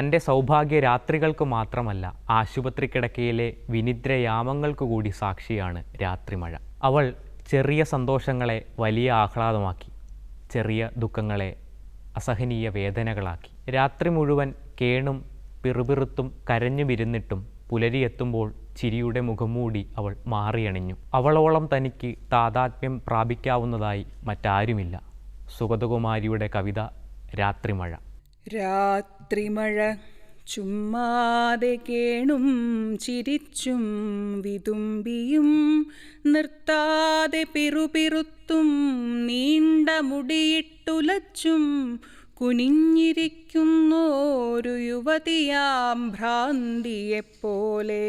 തന്റെ സൗഭാഗ്യ രാത്രികൾക്ക് മാത്രമല്ല ആശുപത്രി കിടക്കയിലെ വിനിദ്രയാമങ്ങൾക്ക് കൂടി സാക്ഷിയാണ് രാത്രിമഴ. അവൾ ചെറിയ സന്തോഷങ്ങളെ വലിയ ആഹ്ലാദമാക്കി ചെറിയ ദുഃഖങ്ങളെ അസഹനീയ വേദനകളാക്കി. രാത്രി മുഴുവൻ കേണും പിറുപിറുത്തും കരഞ്ഞുമിരുന്നിട്ടും പുലരിയെത്തുമ്പോൾ ചിരിയുടെ മുഖംമൂടി അവൾ മാറിയണിഞ്ഞു. അവളോളം തനിക്ക് താതാത്മ്യം പ്രാപിക്കാവുന്നതായി മറ്റാരുമില്ല. സുഗതകുമാരിയുടെ കവിത രാത്രിമഴ. രാത്രിമഴ ചുമ്മാതെ കേണും ചിരിച്ചും വിതുമ്പിയും നിർത്താതെ പിറുപിറുത്തും നീണ്ട മുടിയിട്ടുലച്ചും കുനിഞ്ഞിരിക്കുന്നോരു യുവതിയാം ഭ്രാന്തിയെപ്പോലെ.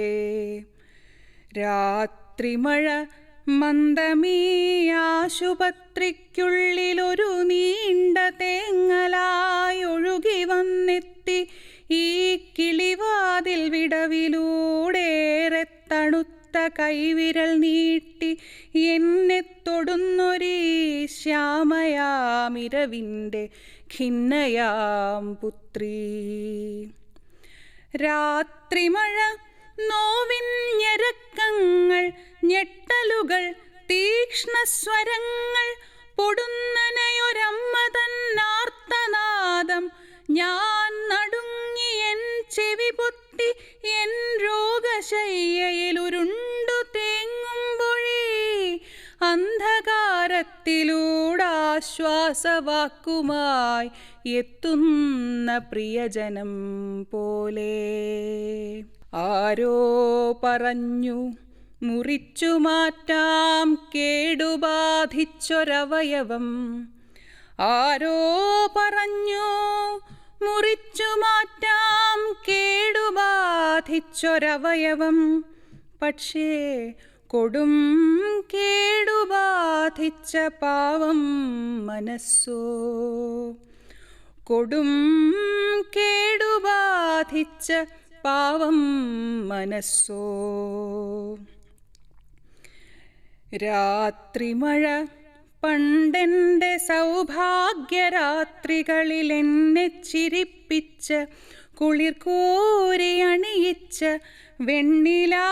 രാത്രിമഴ മന്ദമീ ആശുപത്രിക്കുള്ളിലൊരു നീണ്ട തേങ്ങലായി കൈവിരൽ നീട്ടി എന്നെ തൊടുന്നൊരീ ശ്യാമയാമിരവിന്റെ ഖിന്നയാം പുത്രീ. രാത്രിമഴ നോവിൻ ഞരക്കങ്ങൾ ഞെട്ടലുകൾ തീക്ഷ്ണസ്വരങ്ങൾ പൊടുന്നനയൊരമ്മ തന്നാർത്തനാദം ഞാൻ നടുങ്ങി എൻ ചെവി പൊത്തി എൻ രോഗശയ്യയിൽ ഉരുണ്ടു തേങ്ങുമ്പോഴേ അന്ധകാരത്തിലൂടാശ്വാസവാക്കുമായി എത്തുന്ന പ്രിയജനം പോലെ. ആരോ പറഞ്ഞു മുറിച്ചു മാറ്റാം കേടുബാധിച്ചൊരവയവം ആരോ പറഞ്ഞു മുറിച്ചു മാറ്റാം കേടുബാധിച്ചൊരവയവം പക്ഷേ കൊടും കേടുബാധിച്ച പാവം മനസ്സോ? കൊടും കേടുബാധിച്ച പാവം മനസ്സോ? രാത്രിമഴ പണ്ടെന്റെ സൗഭാഗ്യരാത്രികളിൽ എന്നെ ചിരിപ്പിച്ച് കുളിർ കോരി അണിയിച്ച് വെണ്ണിലാവേക്കാൾ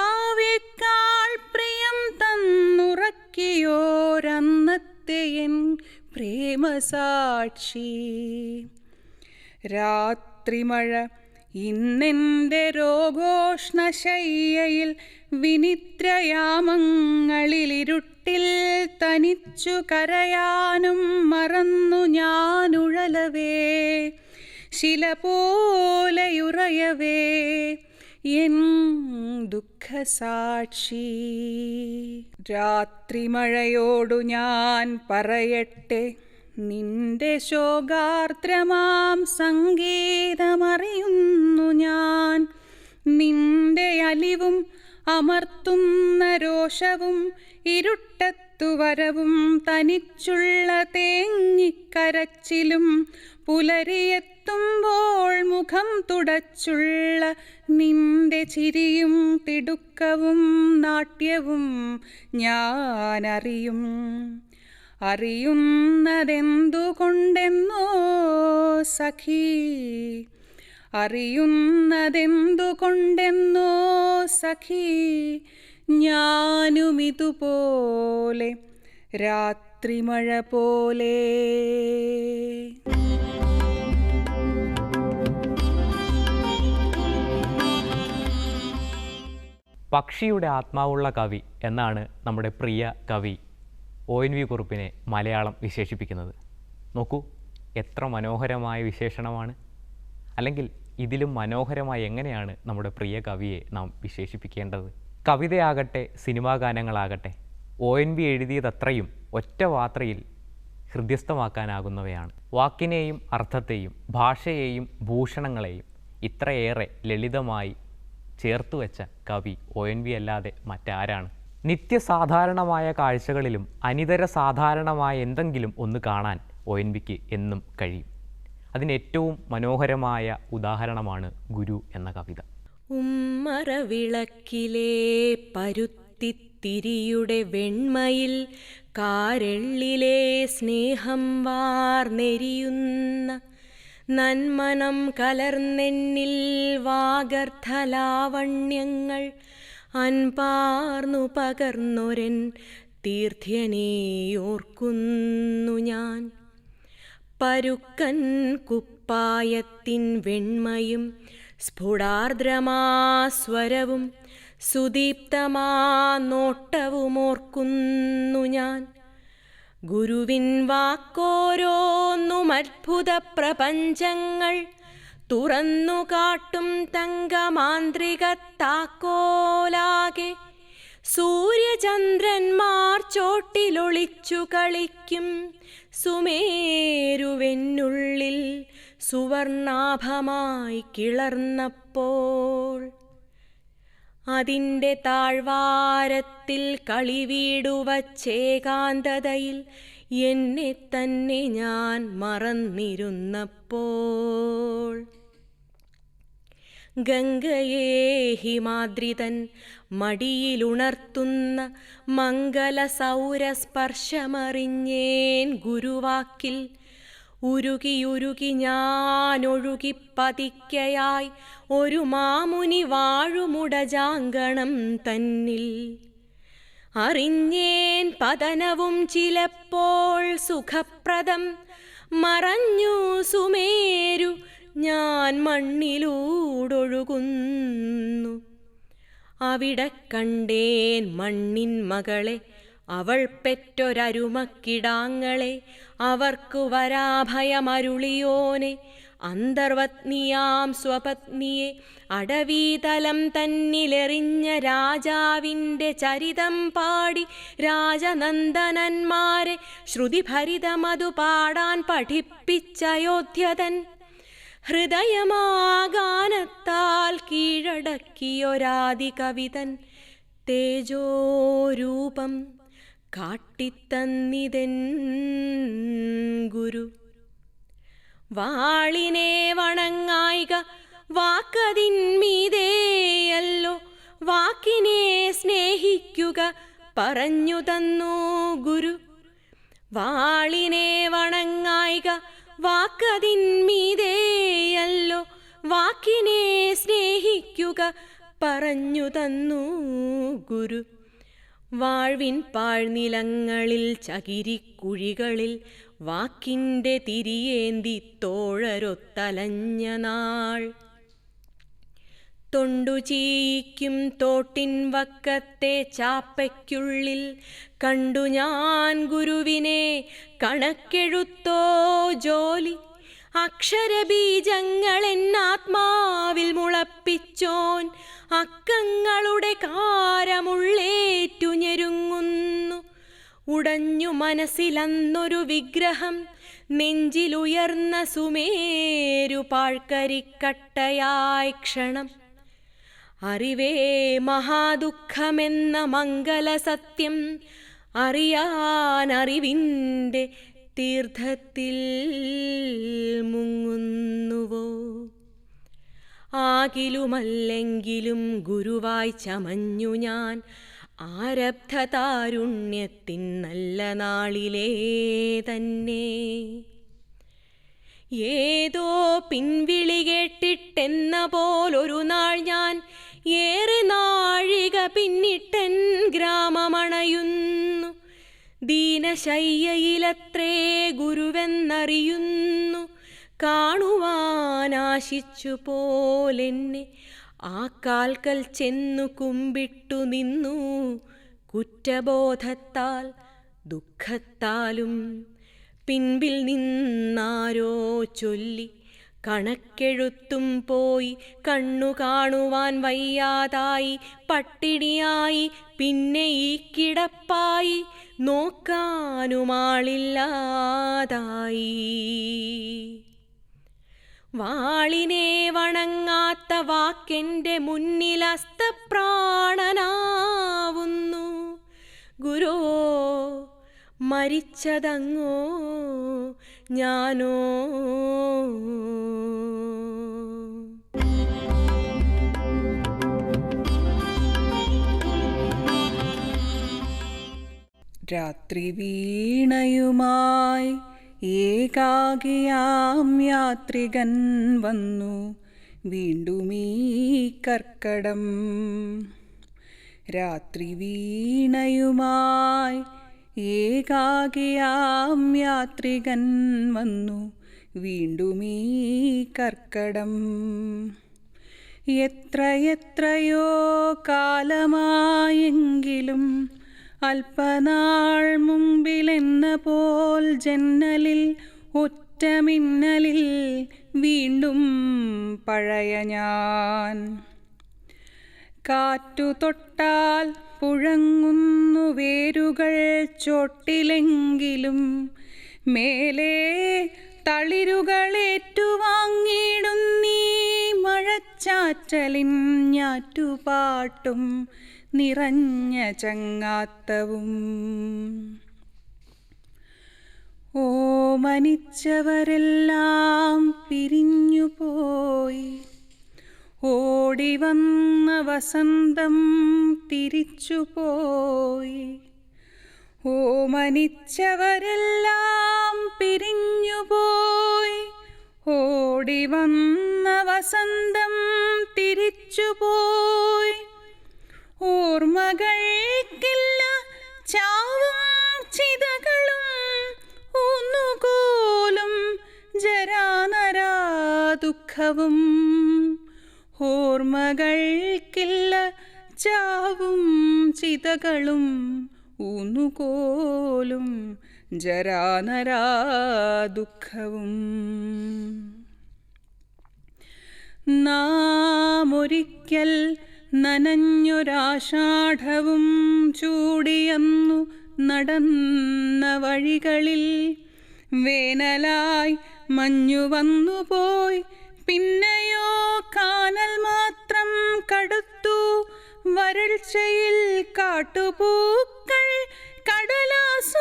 പ്രിയം തന്നുറക്കിയോരന്നത്തെ എൻ പ്രേമസാക്ഷി. രാത്രിമഴ ഇന്നെന്റെ രോഗോഷ്ണശയ്യയിൽ വിനിദ്രയാമങ്ങളിലിരുട്ടിൽ തനിച്ചു കരയാനും മറന്നു ഞാനുഴലവേ. ശില പോലെയുറയവേ. എൻ ദുഃഖസാക്ഷി. രാത്രിമഴയോടു ഞാൻ പറയട്ടെ. നിന്റെ ശോകാർദ്രമാം സംഗീതമറിയുന്നു ഞാൻ. നിന്റെ അലിവും അമർത്തുന്ന രോഷവും ഇരുട്ടത്തുവരവും തനിച്ചുള്ള തേങ്ങിക്കരച്ചിലും പുലരിയെത്തുമ്പോൾ മുഖം തുടച്ചുള്ള നിന്റെ ചിരിയും തിടുക്കവും നാട്യവും ഞാനറിയും. അറിയുന്നതെന്തുകൊണ്ടെന്നോ സഖി അറിയുന്നതെന്തുകൊണ്ടെന്നോ സഖി ഞാനുമിതുപോലെ രാത്രിമഴ പോലെ. പക്ഷിയുടെ ആത്മാവുള്ള കവി എന്നാണ് നമ്മുടെ പ്രിയ കവി ഒ എൻ വി കുറുപ്പിനെ മലയാളം വിശേഷിപ്പിക്കുന്നത്. നോക്കൂ എത്ര മനോഹരമായ വിശേഷണമാണ്. അല്ലെങ്കിൽ ഇതിലും മനോഹരമായി എങ്ങനെയാണ് നമ്മുടെ പ്രിയ കവിയെ നാം വിശേഷിപ്പിക്കേണ്ടത്? കവിതയാകട്ടെ സിനിമാ ഗാനങ്ങളാകട്ടെ ഒ എൻ വി എഴുതിയതത്രയും ഒറ്റ വാത്രയിൽ ഹൃദ്യസ്ഥമാക്കാനാകുന്നവയാണ്. വാക്കിനെയും അർത്ഥത്തെയും ഭാഷയെയും ഭൂഷണങ്ങളെയും ഇത്രയേറെ ലളിതമായി ചേർത്തു വെച്ച കവി ഒ എൻ വി അല്ലാതെ മറ്റാരാണ്? നിത്യസാധാരണമായ കാഴ്ചകളിലും അനിതര സാധാരണമായ എന്തെങ്കിലും ഒന്ന് കാണാൻ ഒ എൻ വിക്ക് എന്നും കഴിയും. അതിന് ഏറ്റവും മനോഹരമായ ഉദാഹരണമാണ് ഗുരു എന്ന കവിത. ഉമ്മറവിളക്കിലെ പരുത്തിത്തിരിയുടെ വെണ്മയിൽ കാരെള്ളിലെ സ്നേഹം വാർന്നെരിയുന്ന നന്മനം കലർന്നെന്നിൽ വാഗർദ്ധലാവണ്യങ്ങൾ അൻപാർന്നു പകർന്നൊരൻ തീർത്ഥ്യനെയോർക്കുന്നു ഞാൻ. പരുക്കൻ കുപ്പായത്തിൻ വെണ്മയും സ്ഫുടാർദ്രമാസ്വരവും സുദീപ്തമാ നോട്ടവുമോർക്കുന്നു ഞാൻ. ഗുരുവിൻ വാക്കോരോന്നും അത്ഭുത പ്രപഞ്ചങ്ങൾ തുറന്നു കാട്ടും തങ്കമാന്ത്രിക താക്കോലാകെ സൂര്യചന്ദ്രന്മാർ ചോട്ടിലൊളിച്ചു കളിക്കും. സുമേരുവെന്നുള്ളിൽ സുവർണാഭമായി കിളർന്നപ്പോൾ അതിന്റെ താഴ്വാരത്തിൽ കളിവീടുവച്ചേകാന്തതയിൽ എന്നെ തന്നെ ഞാൻ മറന്നിരുന്നപ്പോൾ. ഗംഗയെ ഹിമാദ്രിതൻ മടിയിലുണർത്തുന്ന മംഗല സൗരസ്പർശമറിഞ്ഞേൻ ഗുരുവാക്കിൽ ഉരുകിയുരുകി ഞാനൊഴുകി പതിക്കയായി ഒരു മാമുനി വാഴുമുടജാങ്കണം തന്നിൽ. അറിഞ്ഞേൻ പതനവും ചിലപ്പോൾ സുഖപ്രദം. മറഞ്ഞു സുമേരു ഞാൻ മണ്ണിലൂടൊഴുകുന്നു. അവിടെ കണ്ടേൻ മണ്ണിൻ മകളെ അവൾ പെറ്റൊരരുമക്കിടാങ്ങളെ അവർക്കു വരാഭയമരുളിയോനെ അന്തർവത്നിയാം സ്വപത്നിയെ അടവീതലം തന്നിലെറിഞ്ഞ രാജാവിന്റെ ചരിതം പാടി രാജനന്ദനന്മാരെ ശ്രുതിഭരിതമതു പാടാൻ പഠിപ്പിച്ചയോധ്യതൻ. ഹൃദയമാഗാനത്താൽ കീഴടക്കിയൊരാദി കവിതൻ തേജോരൂപം കാട്ടിത്തന്നിതൻ ഗുരു. വാളിനെ വണങ്ങായിക വാക്കതിന്മീതേയല്ലോ വാക്കിനെ സ്നേഹിക്കുക പറഞ്ഞു തന്നു ഗുരു. വാളിനെ വണങ്ങായിക വാക്കതിന്മീതേയല്ലോ വാക്കിനെ സ്നേഹിക്കുക പറഞ്ഞു തന്നു ഗുരു. വാഴ്വിൻ പാഴ്നിലങ്ങളിൽ ചകിരിക്കുഴികളിൽ വാക്കിന്റെ തിരിയേന്തി തോഴരൊത്തലഞ്ഞ നാൾ. തൊണ്ടു ചീയിക്കും തോട്ടിൻ വക്കത്തെ ചാപ്പയ്ക്കുള്ളിൽ. കണ്ടു ഞാൻ ഗുരുവിനെ കണക്കെഴുത്തോ ജോലി. അക്ഷരബീജങ്ങൾ എന്നാത്മാവിൽ മുളപ്പിച്ചോൻ. അക്കങ്ങളുടെ കാരമുള്ളേറ്റു ഞെരുങ്ങുന്നു ഉടഞ്ഞു മനസ്സിലന്നൊരു വിഗ്രഹം നെഞ്ചിലുയർന്ന സുമേരു പാഴ്ക്കരിക്കട്ടയായ ക്ഷണം. അറിവേ മഹാദുഃഖമെന്ന മംഗലസത്യം അറിയാൻ അറിവിന്റെ തീർത്ഥത്തിൽ മുങ്ങുന്നുവോ? ആകിലുമല്ലെങ്കിലും ഗുരുവായി ചമഞ്ഞു ഞാൻ ആരബ്ധതാരുണ്യത്തിൻ നല്ല നാളിലേ തന്നെ. ഏതോ പിൻവിളി കേട്ടിട്ടെന്ന പോലൊരു നാൾ ഞാൻ ഏറെ നാഴിക പിന്നിട്ടൻ ഗ്രാമമണയുന്നു. ദീനശയ്യയിലത്രേ ഗുരുവെന്നറിയുന്നു. കാണുവാനാശിച്ചു പോലെന്നെ ആ കാൽക്കൽ ചെന്നു കുമ്പിട്ടു നിന്നു. കുറ്റബോധത്താൽ ദുഃഖത്താലും പിൻപിൽ നിന്നാരോ ചൊല്ലി കണക്കെഴുത്തും പോയി കണ്ണു കാണുവാൻ വയ്യാതായി പട്ടിണിയായി പിന്നെ ഈ കിടപ്പായി നോക്കാനുമാളില്ലാതായി വാളിനെ വണങ്ങാത്ത വാക്കെന്റെ മുന്നിൽ അസ്തപ്രാണനാവുന്നു. ഗുരോ മരിച്ചതങ്ങോ ഞാനോ? രാത്രി വീണയുമായി ഏകാകിയാം യാത്രികൻ വന്നു. വീണ്ടുമീ കർക്കടം. രാത്രി വീണയുമായി ഏകാകിയാം യാത്രികൻ വന്നു. വീണ്ടുമീ കർക്കടം. എത്ര എത്രയോ കാലമായെങ്കിലും അല്പനാൾ മുമ്പിലെന്ന പോൽ ജന്നലിൽ ഒറ്റമിന്നലിൽ വീണ്ടും പഴയ ഞാൻ. കാറ്റു തൊട്ടാൽ പുഴങ്ങുന്നു വേരുകൾ ചോട്ടിലെങ്കിലും. മേലെ തളിരുകളേറ്റുവാങ്ങിയിടുന്നീ മഴച്ചാറ്റലിൻ ഞാറ്റുപാട്ടും നിറഞ്ഞ ചങ്ങാത്തവും. ഓമനിച്ചവരെല്ലാം പിരിഞ്ഞുപോയി. ഓടി വന്ന വസന്തം തിരിച്ചുപോയി. ഓമനിച്ചവരെല്ലാം പിരിഞ്ഞുപോയി. ഓടി വന്ന വസന്തം തിരിച്ചുപോയി. ഓർമ്മകൾക്കില്ല ചാവും ചിതകളും ഒന്നുകോലും ജരാനരാ ദുഃഖവും ഓർമ്മകൾക്കില്ല ചാവും ചിതകളും ഊന്നുകോലും ജരാനരാ ദുഃഖവും നാമൊരിക്കൽ നനഞ്ഞൊരാഷാഢവും ചൂടിയന്നു നടന്ന വഴികളിൽ വേനലായി മഞ്ഞു വന്നുപോയി പിന്നെയോ കാനൽ മാത്രം കടുത്തു വരൾച്ചയിൽ കാട്ടുപൂക്കൾ കടലാസുപൂക്കളും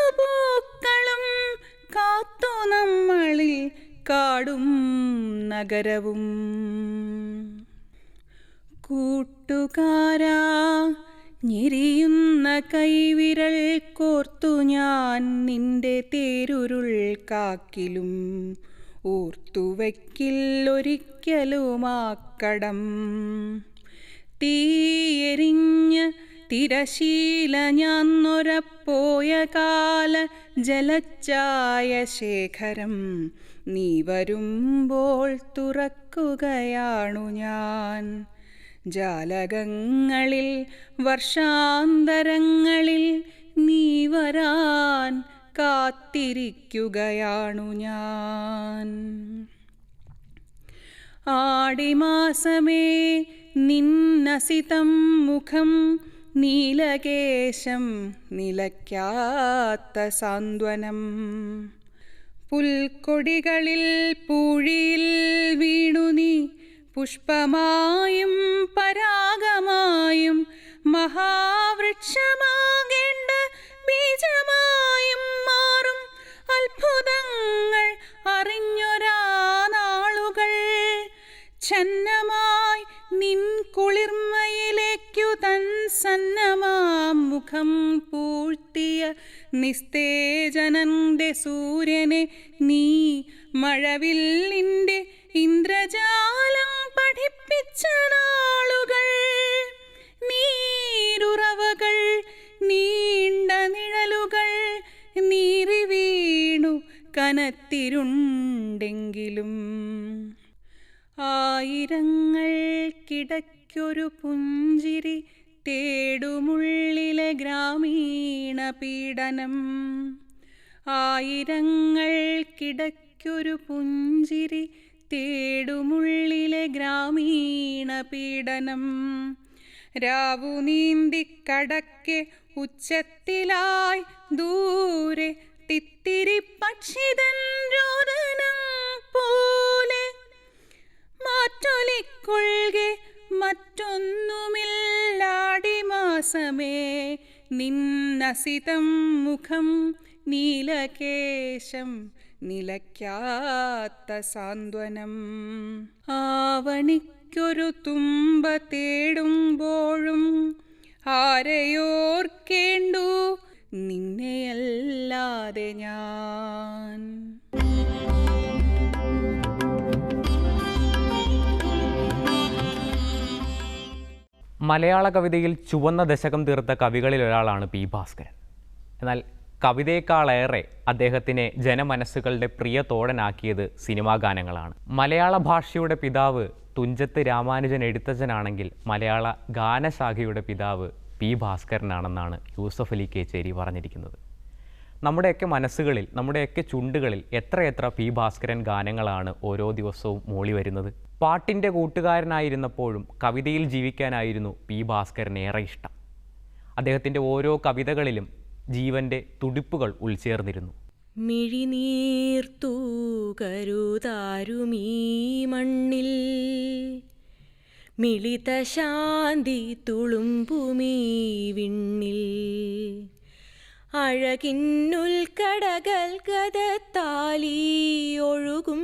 കാത്തു നമ്മളിൽ കാടും നഗരവും. കൂട്ടുകാരാ ഞെരിയുന്ന കൈവിരൽ കോർത്തു ഞാൻ നിന്റെ തേരുരുൾ കാക്കിലും. ഓർത്തുവയ്ക്കില്ലൊരിക്കലുമാക്കടം തീയെരിഞ്ഞ് തിരശീല ഞാൻ നൊരപ്പോയ കാല ജലച്ചായ ശേഖരം. നീ വരുമ്പോൾ തുറക്കുകയാണു ഞാൻ. ജാലകങ്ങളിൽ വർഷാന്തരങ്ങളിൽ നീ വരാൻ കാത്തിരിക്കുകയാണു ഞാൻ. ആടിമാസമേ നിന്നസിതം മുഖം നീലകേശം നിലയ്ക്കാത്ത സാന്ത്വനം. പുൽക്കൊടികളിൽ പൂഴിയിൽ വീണു നീ പുഷ്പമായും പരാഗമായും മഹാവൃക്ഷമാകേണ്ട ഛന്നമായി നിൻ കുളിർമയിലേക്കു തൻ സന്നമാം മുഖം പൂഴ്ത്തിയ നിസ്തേജനന്റെ സൂര്യനെ നീ മഴവിൽ നിന്റെ ഇന്ദ്രജാലം പഠിപ്പിച്ച നാളുകൾ. നീരുറവകൾ നീണ്ട നിഴലുകൾ നീറി വീണു കനത്തിരുണ്ടെങ്കിലും ആയിരങ്ങൾക്കിടയ്ക്കൊരു പുഞ്ചിരി തേടുമുള്ളിലെ ഗ്രാമീണ പീഡനം. ആയിരങ്ങൾക്കിടയ്ക്കൊരു പുഞ്ചിരി തേടുമുള്ളിലെ ഗ്രാമീണ പീഡനം. രാവു നീന്തിക്കടക്കെ ഉച്ചത്തിലായി ദൂരെ തിത്തിരി പക്ഷിതൻ രോദനം പോലെ മാറ്റൊലിക്കൊള്ളുകെ മാസമേ നിന്നസിതം മുഖം നീലകേശം നിലയ്ക്കാത്ത സാന്ത്വനം. ആവണിക്കൊരു തുമ്പ തേടുമ്പോഴും ആരെയോർക്കേണ്ടു നിന്നെയല്ലാതെ ഞാൻ. മലയാള കവിതയിൽ ചുവന്ന ദശകം തീർത്ത കവികളിൽ ഒരാളാണ് പി ഭാസ്കരൻ. എന്നാൽ കവിതയേക്കാളേറെ അദ്ദേഹത്തിനെ ജനമനസ്സുകളുടെ പ്രിയ തോഴനാക്കിയത് സിനിമാ ഗാനങ്ങളാണ്. മലയാള ഭാഷയുടെ പിതാവ് തുഞ്ചത്ത് രാമാനുജൻ എഴുത്തച്ഛനാണെങ്കിൽ മലയാള ഗാനശാഖയുടെ പിതാവ് പി ഭാസ്കരനാണെന്നാണ് യൂസഫ് അലി കേച്ചേരി പറഞ്ഞിരിക്കുന്നത്. നമ്മുടെയൊക്കെ മനസ്സുകളിൽ നമ്മുടെയൊക്കെ ചുണ്ടുകളിൽ എത്രയെത്ര പി ഭാസ്കരൻ ഗാനങ്ങളാണ് ഓരോ ദിവസവും മൂളി വരുന്നത്? പാട്ടിന്റെ കൂട്ടുകാരനായിരുന്നപ്പോഴും കവിതയിൽ ജീവിക്കാനായിരുന്നു പി ഭാസ്കരൻ ഏറെ ഇഷ്ടം. അദ്ദേഹത്തിന്റെ ഓരോ കവിതകളിലും ജീവന്റെ തുടിപ്പുകൾ ഉൾച്ചേർന്നിരുന്നു. മിഴിനീർത്തു കരുതാരുമീ മണ്ണിൽ മിളിത ശാന്തി തുളുമ്പുമീ വിണ്ണിൽ. അഴകിന്നുൽക്കടകൽ ഗതത്താലി ഒഴുകും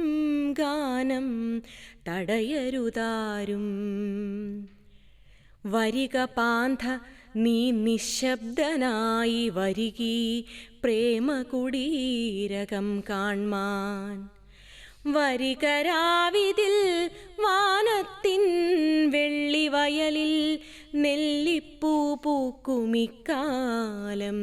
ഗാനം തടയരുതാരും. വരിക പാന്ത നീ നിശബ്ദനായി വരികീ പ്രേമകുടീരകം കാൺമാൻ. വരികരാവിതിൽ വാനത്തിൻ വെള്ളിവയലിൽ നെല്ലിപ്പൂ പൂക്കുമിക്കാലം.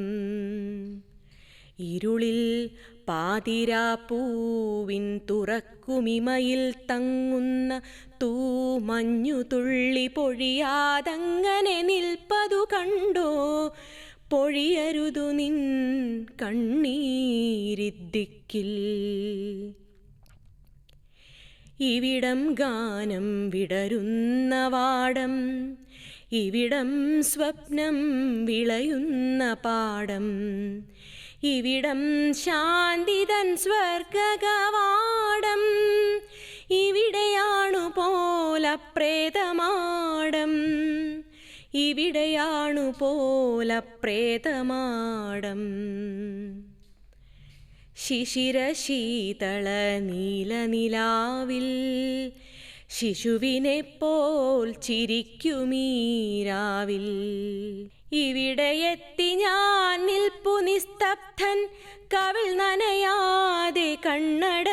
ഇരുളിൽ പാതിരാപ്പൂവിൻ തുറക്കുമിമയിൽ തങ്ങുന്ന തൂമഞ്ഞു തുള്ളി പൊഴിയാതങ്ങനെ നിൽപ്പതു കണ്ടോ? പൊഴിയരുതു നിൻ കണ്ണീരിദ്ദിക്കിൽ ഇവിടം ഗാനം വിടരുന്ന വാടം ഇവിടം സ്വപ്നം വിളയുന്ന പാടം ഇവിടം ശാന്തിതൻ സ്വർഗകവാടം ഇവിടെയാണു പോല പ്രേതമാടം ഇവിടെയാണു പോല പ്രേതമാടം ശിശിരശീതള നീലനിലാവിൽ ശിശുവിനെ പോൽ ചിരിക്കുമീരാവിൽ. ഇവിടെ എത്തി ഞാൻ നിൽപ്പു നിസ്തബ്ധൻ കവിൾ നനയാതെ കണ്ണടയാതെ.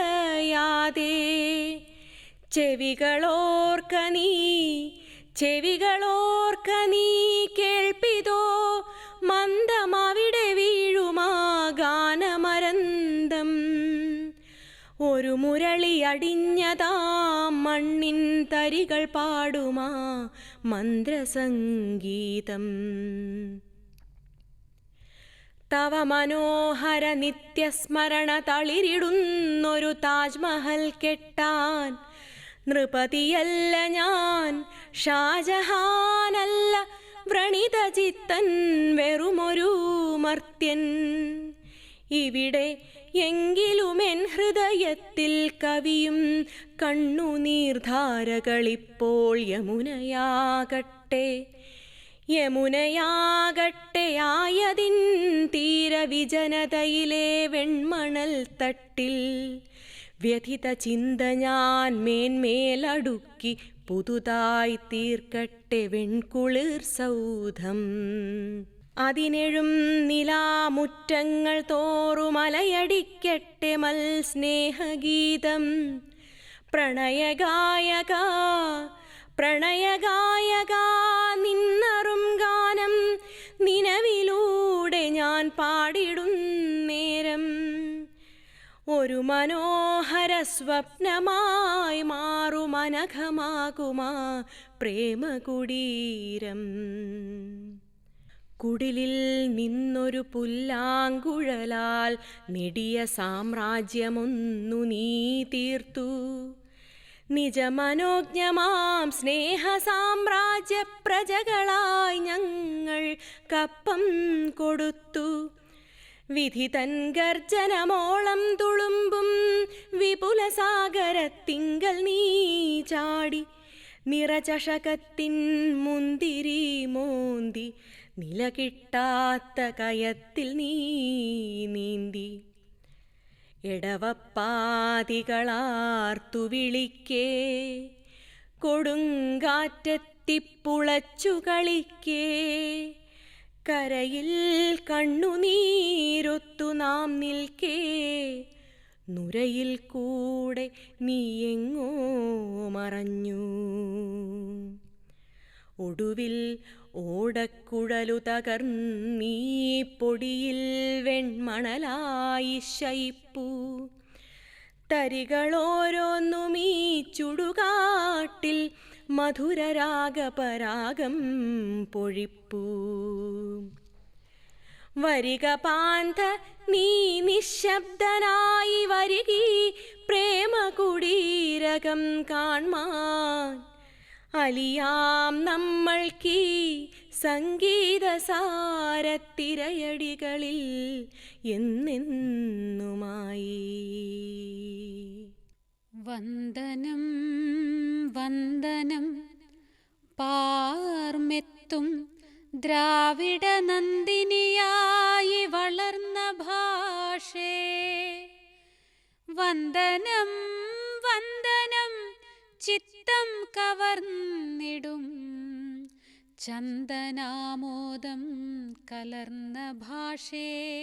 ചെവികളോർക്ക നീ ചെവികളോർക്ക നീ കേൾപ്പിതോ? മന്ദമവിടെ വീഴുമാ ഗാനമരന്തം. ഒരു മുരളി അടിഞ്ഞതാ മണ്ണിൻ തരികൾ പാടുമാ മന്ത്രസംഗീതം. തവ മനോഹര നിത്യസ്മരണ തളിരിടുന്നൊരു താജ്മഹൽ കെട്ടാൻ നൃപതിയല്ല ഞാൻ ഷാജഹാനല്ല വ്രണിതചിത്തൻ വെറുമൊരു മർത്യൻ. ഇവിടെ എങ്കിലുമെൻ ഹൃദയത്തിൽ കവിയും കണ്ണുനീർധാരകളിപ്പോൾ യമുനയാകട്ടെ. യമുനയാകട്ടെ ആയതിൻ തീരവിജനതയിലെ വെൺമണൽ തട്ടിൽ. വ്യഥിത ചിന്ത ഞാൻ മേന്മേലടുക്കി പുതുതായി തീർക്കട്ടെ വെൺകുളിർ സൗധം. അതിനെഴും നിലാമുറ്റങ്ങൾ തോറുമലയടിക്കട്ടെ മൽ സ്നേഹഗീതം പ്രണയഗായക പ്രണയഗായക നിന്നറും ഗാനം നിലവിലൂടെ ഞാൻ പാടിടും നേരം. ഒരു മനോഹര സ്വപ്നമായി മാറുമനഘമാകുമാ പ്രേമകുടീരം. കുടിലിൽ നിന്നൊരു പുല്ലാങ്കുഴലാൽ നെടിയ സാമ്രാജ്യമൊന്നു നീ തീർത്തു. നിജമനോജ്ഞമാം സ്നേഹ സാമ്രാജ്യ പ്രജകളായി ഞങ്ങൾ കപ്പം കൊടുത്തു. വിധി തൻ ഗർജനമോളം തുളുമ്പും വിപുലസാഗരത്തിങ്കൽ നീ ചാടി. നിറചഷകത്തിൻ മുന്തിരി മോന്തി നിലകിട്ടാത്ത കയത്തിൽ നീ നീന്തി. എടവപ്പാതികളാർത്തു വിളിക്കേ. കൊടുങ്കാറ്റെത്തിപ്പുളച്ചു കളിക്കേ. കരയിൽ കണ്ണുനീരൊത്തു നാം നിൽക്കേ. നുരയിൽ കൂടെ നീ എങ്ങോ മറഞ്ഞു. ഒടുവിൽ ഓടക്കുഴലു തകർന്നീ പൊടിയിൽ വെൺമണലായി ശയിപ്പൂ തരികളോരോന്നുമീ ചുടുകാട്ടിൽ മധുരരാഗപരാഗം പൊഴിപ്പൂ. വരിക പാന്ത നീ നിശബ്ദനായി വരികീ പ്രേമകുടീരകം കാൺമാൻ. അലിയാം നമ്മൾക്കീ സംഗീത സാരത്തിരയടികളിൽ എന്നെന്നുമായി. വന്ദനം വന്ദനം പാർമെത്തും ദ്രാവിഡ നന്ദിനിയായി വളർന്ന ഭാഷേ. വന്ദനം ചിത്തം കവർന്നിടും. ചന്ദനാമോദം കലർന്ന ഭാഷേ.